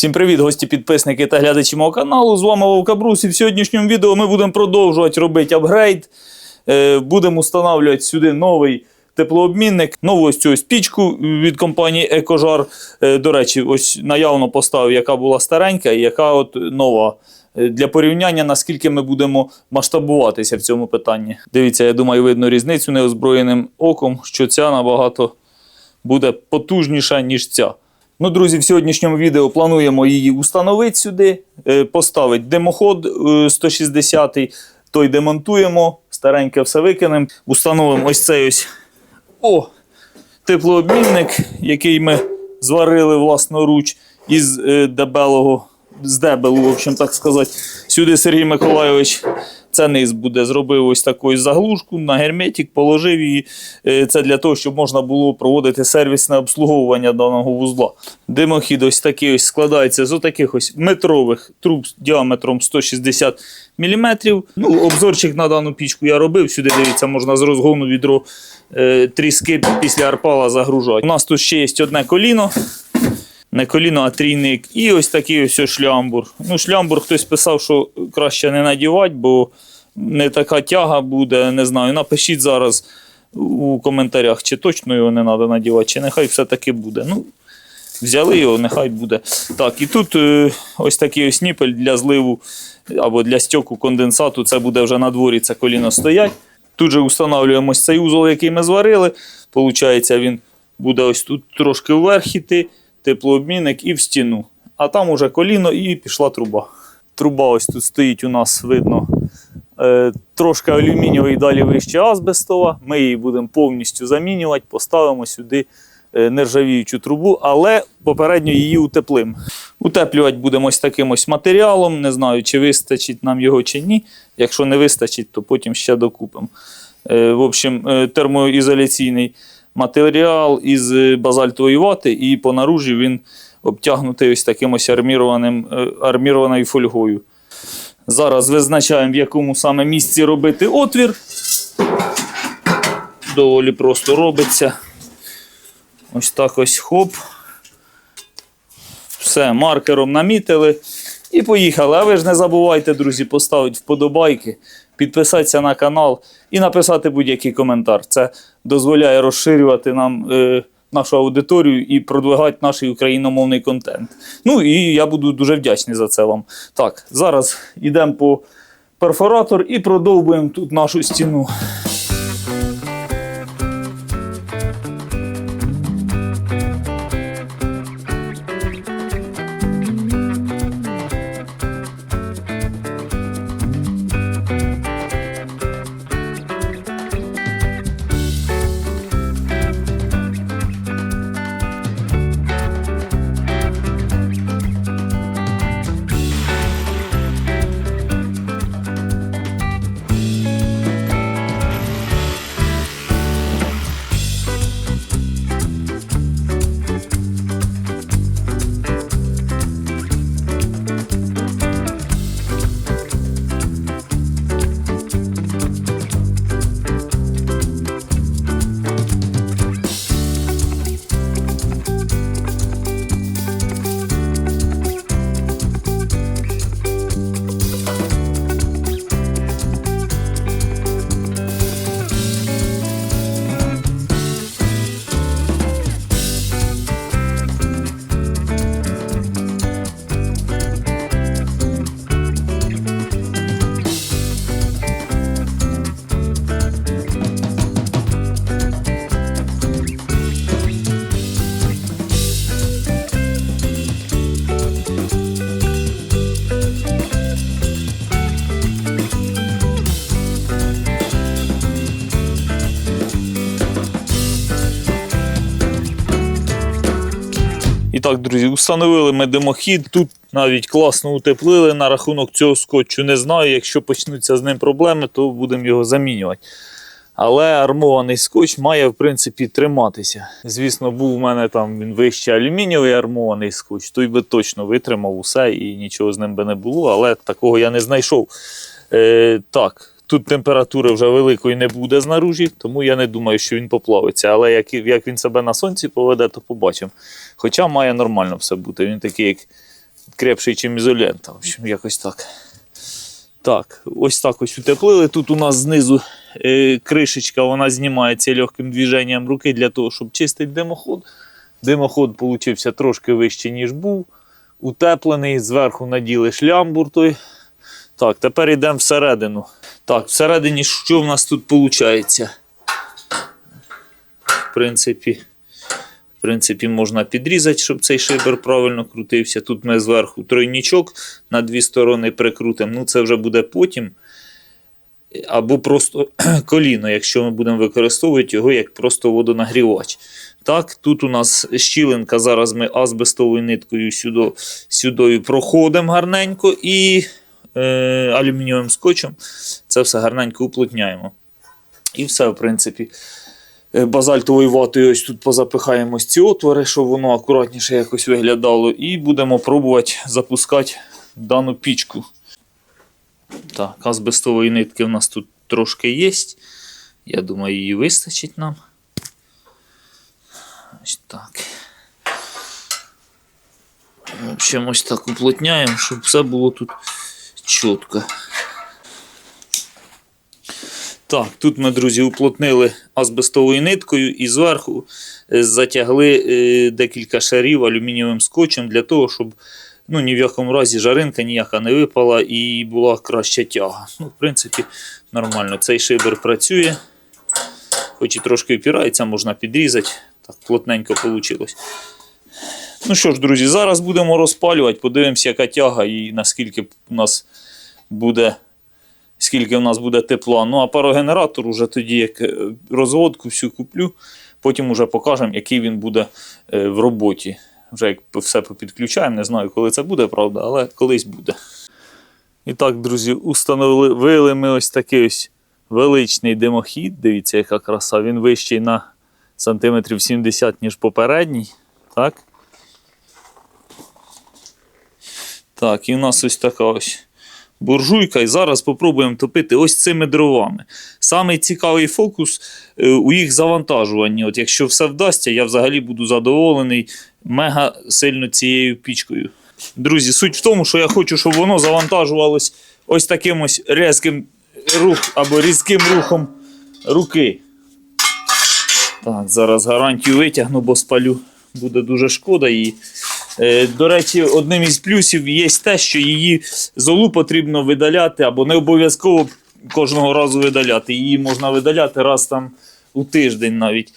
Всім привіт, гості, підписники та глядачі мого каналу. З вами Вовка Брус. І в сьогоднішньому відео ми будемо продовжувати робити апгрейд. Е, будемо встановлювати сюди новий теплообмінник, нову ось цю ось пічку від компанії Екожар. Е, до речі, ось наявно поставив, яка була старенька і яка от нова. Е, Для порівняння, наскільки ми будемо масштабуватися в цьому питанні. Дивіться, я думаю, видно різницю неозброєним оком, що ця набагато буде потужніша, ніж ця. Ну, друзі, в сьогоднішньому відео плануємо її установити сюди, е, поставити димоход е, 160 той демонтуємо, стареньке все викинемо, установимо ось цей ось о, теплообмінник, який ми зварили власноруч із е, дебелого, з дебелу, в общем, так сказати. Сюди Сергій Миколайович це низ буде. Зробив ось таку заглушку на герметик, положив її. Е, Це для того, щоб можна було проводити сервісне обслуговування даного вузла. Димохід ось такий ось складається з отаких ось метрових труб діаметром 160 мм. Ну, обзорчик на дану пічку я робив. Сюди дивіться, можна з розгону відро е, тріски після арпала загружати. У нас тут ще є одне коліно. Не коліно, трійник. І ось такий ось шлямбур. Ну, шлямбур хтось писав, що краще не надівати, бо не така тяга буде. Не знаю. Напишіть зараз у коментарях, чи точно його не треба надівати, чи нехай все-таки буде. Ну, взяли його, нехай буде. Так, і тут е, ось такий ось ніпель для зливу або для стьоку конденсату. Це буде вже на дворі, це коліно стоять. Тут же встановлюємо цей узол, який ми зварили. Получається, він буде ось тут трошки вверх іти, теплообмінник і в стіну. А там уже коліно і пішла труба. Труба ось тут стоїть у нас, видно, е, трошки алюмінієвий, далі вище азбестова. Ми її будемо повністю замінювати, поставимо сюди е, нержавіючу трубу, але попередньо її утеплим. Утеплювати будемо ось таким ось матеріалом. Не знаю, чи вистачить нам його чи ні. Якщо не вистачить, то потім ще докупимо. Е, В общем, термоізоляційний матеріал із е, базальтової вати, і по наружі він обтягнутий ось таким ось армірованим, е, армірованою фольгою. Зараз визначаємо, в якому саме місці робити отвір. Доволі просто робиться. Ось так ось хоп. Все, маркером намітили і поїхали. А ви ж не забувайте, друзі, поставити вподобайки, підписатися на канал і написати будь-який коментар. Це дозволяє розширювати нам е, нашу аудиторію і продвигати наш україномовний контент. Ну і я буду дуже вдячний за це вам. Так, зараз йдемо по перфоратор і продовбуємо тут нашу стіну. Так, друзі, установили ми димохід. Тут навіть класно утеплили на рахунок цього скотчу. Не знаю, якщо почнуться з ним проблеми, то будемо його замінювати. Але армований скотч має, в принципі, триматися. Звісно, був у мене там він вище алюмінієвий армований скотч, той би точно витримав усе і нічого з ним би не було, але такого я не знайшов. Е, так, тут температури вже великої не буде знаружі, тому я не думаю, що він поплавиться. Але як, як він себе на сонці поведе, то побачимо. Хоча має нормально все бути. Він такий, як крепший, ніж ізолента. В общем, якось так. Так, ось так ось утеплили. Тут у нас знизу е, кришечка, вона знімається легким движенням руки для того, щоб чистити димоход. Димоход получився трошки вищий, ніж був. Утеплений, зверху наділи шлямбур той. Так, тепер йдемо всередину. Так, всередині що в нас тут виходить? В принципі, в принципі, можна підрізати, щоб цей шибер правильно крутився. Тут ми зверху тройнічок на дві сторони прикрутимо. Ну, це вже буде потім. Або просто коліно, якщо ми будемо використовувати його як просто водонагрівач. Так, тут у нас щілинка, зараз ми азбестовою ниткою сюди, сюди проходимо гарненько і е, алюмінієвим скотчем це все гарненько уплотняємо. І все, в принципі. Е, Базальтовою ватою ось тут позапихаємо ці отвори, щоб воно акуратніше якось виглядало. І будемо пробувати запускати дану пічку. Так, азбестової нитки в нас тут трошки є. Я думаю, її вистачить нам. Ось так. В общем, ось так уплотняємо, щоб все було тут чітко. Так, тут ми, друзі, уплотнили азбестовою ниткою і зверху е, затягли е, декілька шарів алюмінієвим скотчем для того, щоб ну, ні в якому разі жаринка ніяка не випала і була краща тяга. Ну, в принципі, нормально. Цей шибер працює, хоч і трошки впирається, можна підрізати. Так, плотненько вийшло. Ну що ж, друзі, зараз будемо розпалювати, подивимося, яка тяга і наскільки у нас буде скільки в нас буде тепла. Ну а парогенератор уже тоді, як е, розводку всю куплю, потім уже покажемо, який він буде е, в роботі. Вже як все попідключаємо, не знаю, коли це буде, правда, але колись буде. І так, друзі, установили ми ось такий ось величний димохід. Дивіться, яка краса. Він вищий на сантиметрів 70, ніж попередній. Так. Так, і в нас ось така ось буржуйка, і зараз спробуємо топити ось цими дровами. Самий цікавий фокус е, у їх завантажуванні. От Якщо все вдасться, я взагалі буду задоволений мега сильно цією пічкою. Друзі, суть в тому, що я хочу, щоб воно завантажувалось ось таким ось різким рух або різким рухом руки. Так, зараз гарантію витягну, бо спалю буде дуже шкода. Е, До речі, одним із плюсів є те, що її золу потрібно видаляти, або не обов'язково кожного разу видаляти. Її можна видаляти раз там у тиждень навіть.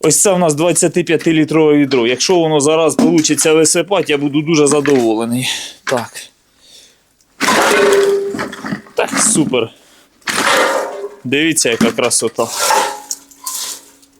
Ось це у нас 25-літрове відро. Якщо воно зараз вийде висипати, я буду дуже задоволений. Так. Так, супер. Дивіться, яка красота.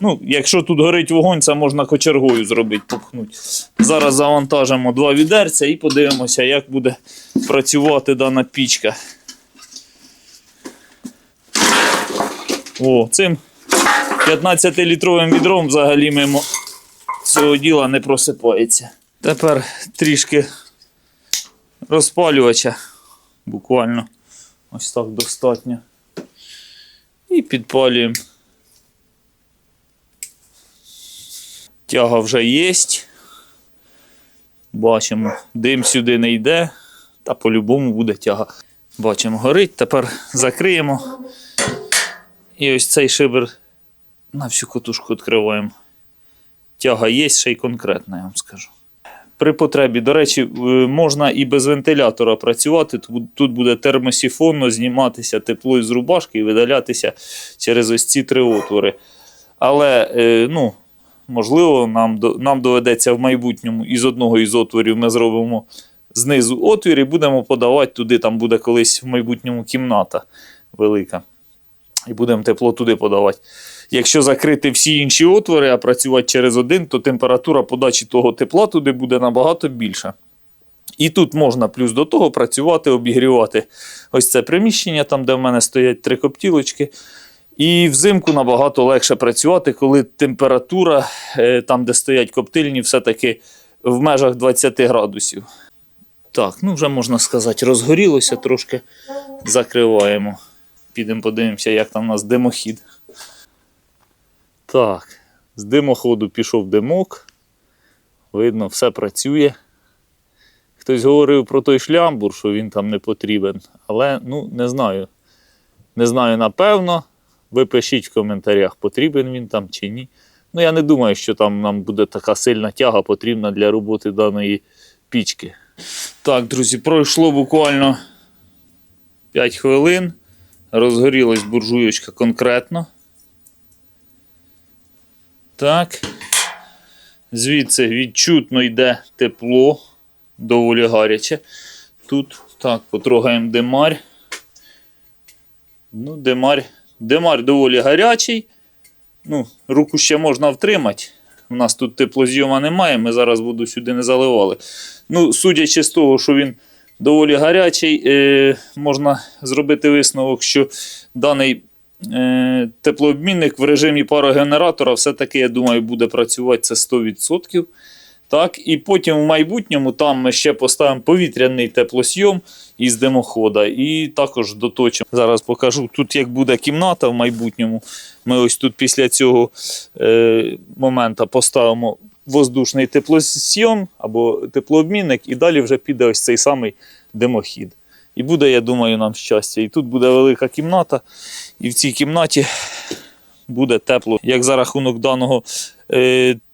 Ну, якщо тут горить вогонь, це можна кочергою зробити, попхнути. Зараз завантажимо два відерця і подивимося, як буде працювати дана пічка. О, цим 15-літровим відром взагалі мимо цього діла не просипається. Тепер трішки розпалювача. Буквально ось так достатньо. І підпалюємо. Тяга вже є. Бачимо, дим сюди не йде, та по-любому буде тяга. Бачимо, горить. Тепер закриємо. І ось цей шибер на всю котушку відкриваємо. Тяга є, ще й конкретна, я вам скажу. При потребі, до речі, е, можна і без вентилятора працювати. Тут- буде термосіфонно зніматися тепло із рубашки і видалятися через ось ці три отвори. Але, е, ну, можливо, нам, нам доведеться в майбутньому із одного із отворів ми зробимо знизу отвір і будемо подавати туди. Там буде колись в майбутньому кімната велика. І будемо тепло туди подавати. Якщо закрити всі інші отвори, а працювати через один, то температура подачі того тепла туди буде набагато більша. І тут можна плюс до того працювати, обігрівати ось це приміщення, там, де в мене стоять три коптілочки. І взимку набагато легше працювати, коли температура е, там, де стоять коптильні, все-таки в межах 20 градусів. Так, ну вже можна сказати, розгорілося трошки. Закриваємо. Підемо подивимося, як там у нас димохід. Так, з димоходу пішов димок. Видно, все працює. Хтось говорив про той шлямбур, що він там не потрібен. Але ну, не знаю. Не знаю напевно. Ви пишіть в коментарях, потрібен він там чи ні. Ну, я не думаю, що там нам буде така сильна тяга потрібна для роботи даної пічки. Так, друзі, пройшло буквально 5 хвилин. Розгорілась буржуєчка конкретно. Так. Звідси відчутно йде тепло, доволі гаряче. Тут так, потрогаємо демарь. Ну, демарь. Демарь доволі гарячий. Ну, руку ще можна втримати. У нас тут теплозйома немає, ми зараз воду сюди не заливали. Ну, судячи з того, що він доволі гарячий, е, можна зробити висновок, що даний е, теплообмінник в режимі парогенератора все-таки, я думаю, буде працювати це 100%. Так, і потім в майбутньому там ми ще поставимо повітряний теплосйом із димохода і також доточимо. Зараз покажу. Тут як буде кімната в майбутньому. Ми ось тут після цього е, моменту поставимо воздушний теплосйом або теплообмінник, і далі вже піде ось цей самий димохід. І буде, я думаю, нам щастя. І тут буде велика кімната, і в цій кімнаті буде тепло, як за рахунок даного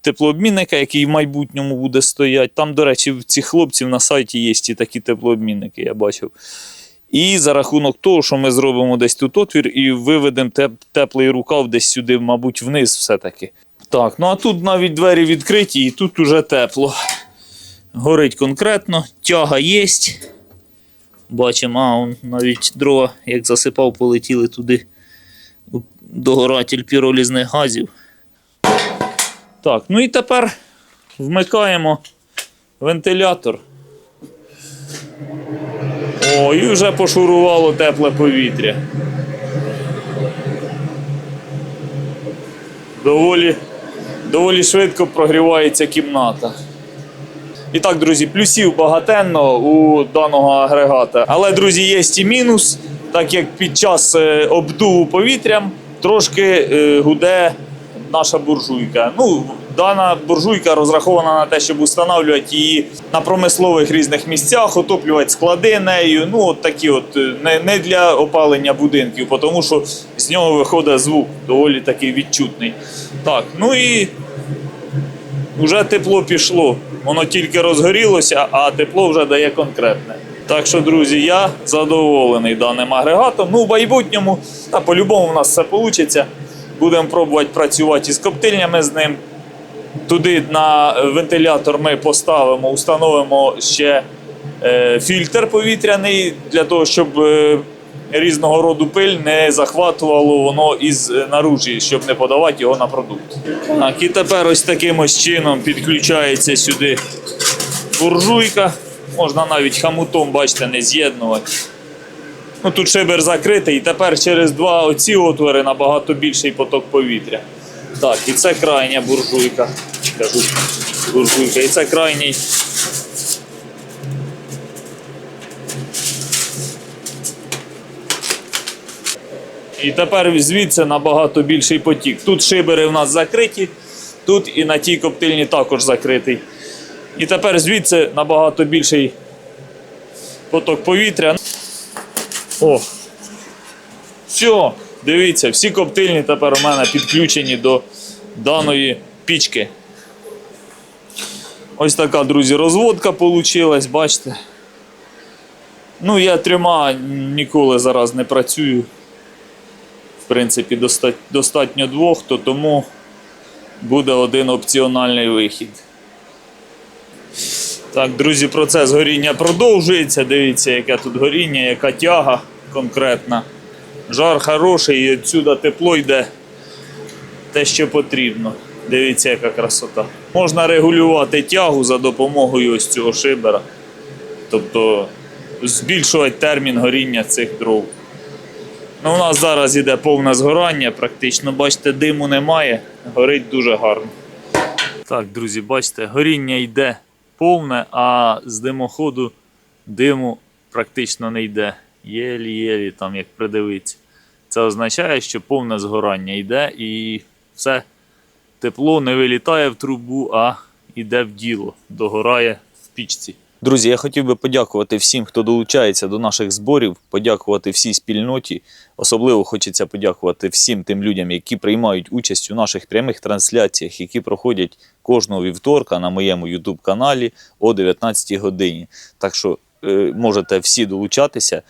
теплообмінника, який в майбутньому буде стояти. Там, до речі, в цих хлопців на сайті є і такі теплообмінники, я бачив. І за рахунок того, що ми зробимо десь тут отвір і виведемо теп- теплий рукав десь сюди, мабуть, вниз все-таки. Так, ну а тут навіть двері відкриті, і тут уже тепло. Горить конкретно, тяга є. Бачимо, а он навіть дрова, як засипав, полетіли туди догоратель піролізних газів. Так, ну і тепер вмикаємо вентилятор. О, і вже пошурувало тепле повітря. Доволі, доволі швидко прогрівається кімната. І так, друзі, плюсів багатенно у даного агрегата. Але, друзі, є і мінус, так як під час е, обдуву повітрям трошки е, гуде наша буржуйка. Ну, дана буржуйка розрахована на те, щоб встановлювати її на промислових різних місцях, отоплювати склади нею. Ну, от такі от е, не, не для опалення будинків, тому що з нього виходить звук доволі такий відчутний. Так, ну і вже тепло пішло. Воно тільки розгорілося, а тепло вже дає конкретне. Так що, друзі, я задоволений даним агрегатом. Ну, в майбутньому, та по-любому у нас все вийде. Будемо пробувати працювати із коптильнями з ним. Туди на вентилятор ми поставимо, установимо ще е, фільтр повітряний для того, щоб е, різного роду пиль не захватувало воно із е, наружі, щоб не подавати його на продукт. Так, і тепер ось таким ось чином підключається сюди буржуйка. Можна навіть хамутом, бачите, не з'єднувати. Ну, тут шибер закритий, і тепер через два оці отвори набагато більший поток повітря. Так, і це крайня буржуйка. Кажу, буржуйка. І це крайній. І тепер звідси набагато більший потік. Тут шибери в нас закриті, тут і на тій коптильні також закритий. І тепер звідси набагато більший поток повітря. О! Все, дивіться, всі коптильні тепер у мене підключені до даної пічки. Ось така, друзі, розводка вийшла, бачите. Ну, я трьома ніколи зараз не працюю. В принципі, достатньо двох, то тому буде один опціональний вихід. Так, друзі, процес горіння продовжується. Дивіться, яке тут горіння, яка тяга конкретна. Жар хороший і відсюди тепло йде те, що потрібно. Дивіться, яка красота. Можна регулювати тягу за допомогою ось цього шибера. Тобто збільшувати термін горіння цих дров. Ну, у нас зараз іде повне згорання, практично, бачите, диму немає, горить дуже гарно. Так, друзі, бачите, горіння йде повне, а з димоходу диму практично не йде. Єлі-єлі, там як придивитися. Це означає, що повне згорання йде і все тепло не вилітає в трубу, а йде в діло, догорає в пічці. Друзі, я хотів би подякувати всім, хто долучається до наших зборів, подякувати всій спільноті. Особливо хочеться подякувати всім тим людям, які приймають участь у наших прямих трансляціях, які проходять кожного вівторка на моєму YouTube каналі о 19 годині. Так що е, можете всі долучатися.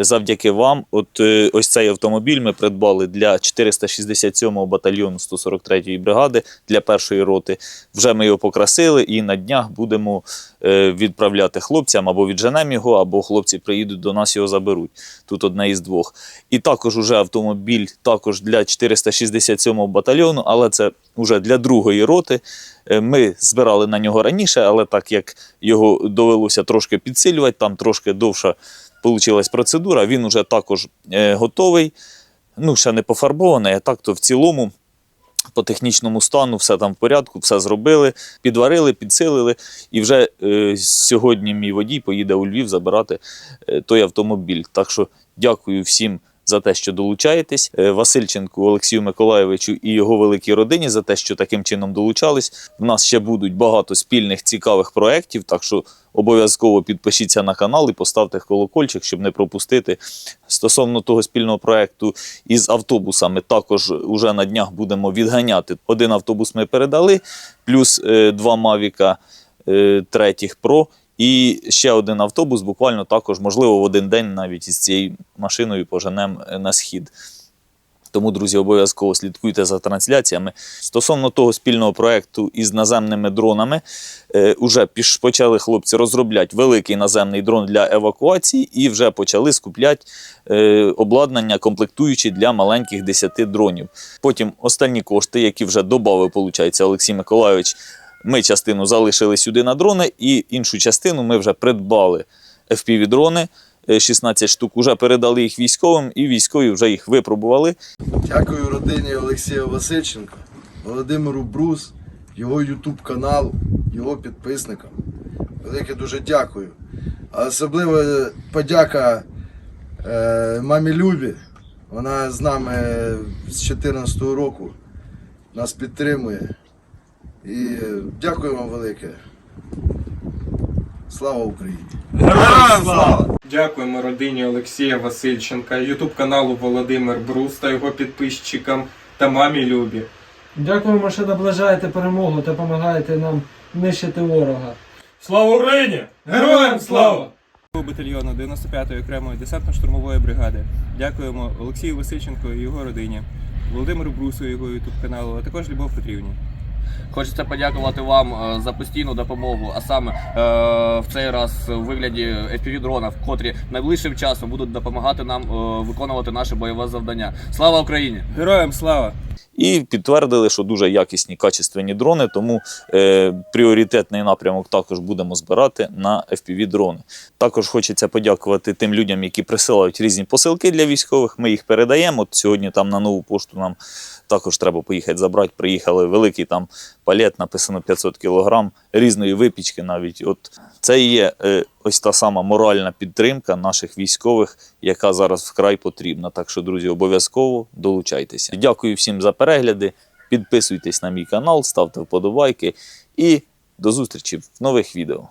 Завдяки вам, от е, ось цей автомобіль ми придбали для 467-го батальйону 143-ї бригади для першої роти. Вже ми його покрасили і на днях будемо е, відправляти хлопцям або відженемо його, або хлопці приїдуть до нас його заберуть. Тут одне із двох. І також уже автомобіль також для 467-го батальйону, але це вже для другої роти. Е, Ми збирали на нього раніше, але так як його довелося трошки підсилювати, там трошки довша получилась процедура, він уже також е, готовий. Ну, ще не пофарбований, а так то в цілому. По технічному стану все там в порядку, все зробили, підварили, підсилили. І вже е, сьогодні мій водій поїде у Львів забирати е, той автомобіль. Так що дякую всім за те, що долучаєтесь. Е, Васильченку Олексію Миколаєвичу і його великій родині за те, що таким чином долучались. У нас ще будуть багато спільних цікавих проєктів, так що обов'язково підпишіться на канал і поставте колокольчик, щоб не пропустити. Стосовно того спільного проєкту із автобусами, також уже на днях будемо відганяти. Один автобус ми передали, плюс е, два Мавіка е, третіх Pro. І ще один автобус, буквально також, можливо, в один день навіть із цією машиною поженемо е, на схід. Тому, друзі, обов'язково слідкуйте за трансляціями. Стосовно того спільного проєкту із наземними дронами, е, уже піш, почали хлопці розробляти великий наземний дрон для евакуації і вже почали скупляти е, обладнання, комплектуючі для маленьких 10 дронів. Потім останні кошти, які вже додав, Олексій Миколайович, ми частину залишили сюди на дрони, і іншу частину ми вже придбали FPV-дрони. е, 16 штук вже передали їх військовим, і військові вже їх випробували. Дякую родині Олексія Васильченка, Володимиру Брус, його ютуб каналу, його підписникам. Велике дуже дякую. А особливо подяка е, мамі Любі. Вона з нами з 2014 року нас підтримує. І е, дякую вам велике. Слава Україні! Дякуємо родині Олексія Васильченка, ютуб каналу Володимир Брус та його підписчикам та мамі Любі. Дякуємо, що наближаєте перемогу та допомагаєте нам нищити ворога. Слава Україні! Героям слава! батальйону 95-ї окремої десантно-штурмової бригади. Дякуємо Олексію Васильченко і його родині, Володимиру Брусу, і його ютуб каналу, а також Любов Петрівні. Хочеться подякувати вам е, за постійну допомогу, а саме е, в цей раз у вигляді FPV-дронів, котрі найближчим часом будуть допомагати нам е, виконувати наше бойове завдання. Слава Україні! Героям слава! І підтвердили, що дуже якісні качественні дрони, тому е, пріоритетний напрямок також будемо збирати на FPV-дрони. Також хочеться подякувати тим людям, які присилають різні посилки для військових. Ми їх передаємо. От сьогодні там на нову пошту нам також треба поїхати забрати. Приїхали великий там палет, написано 500 кг, різної випічки навіть. От це є е, ось та сама моральна підтримка наших військових, яка зараз вкрай потрібна. Так що, друзі, обов'язково долучайтеся. Дякую всім за перегляди. Підписуйтесь на мій канал, ставте вподобайки і до зустрічі в нових відео.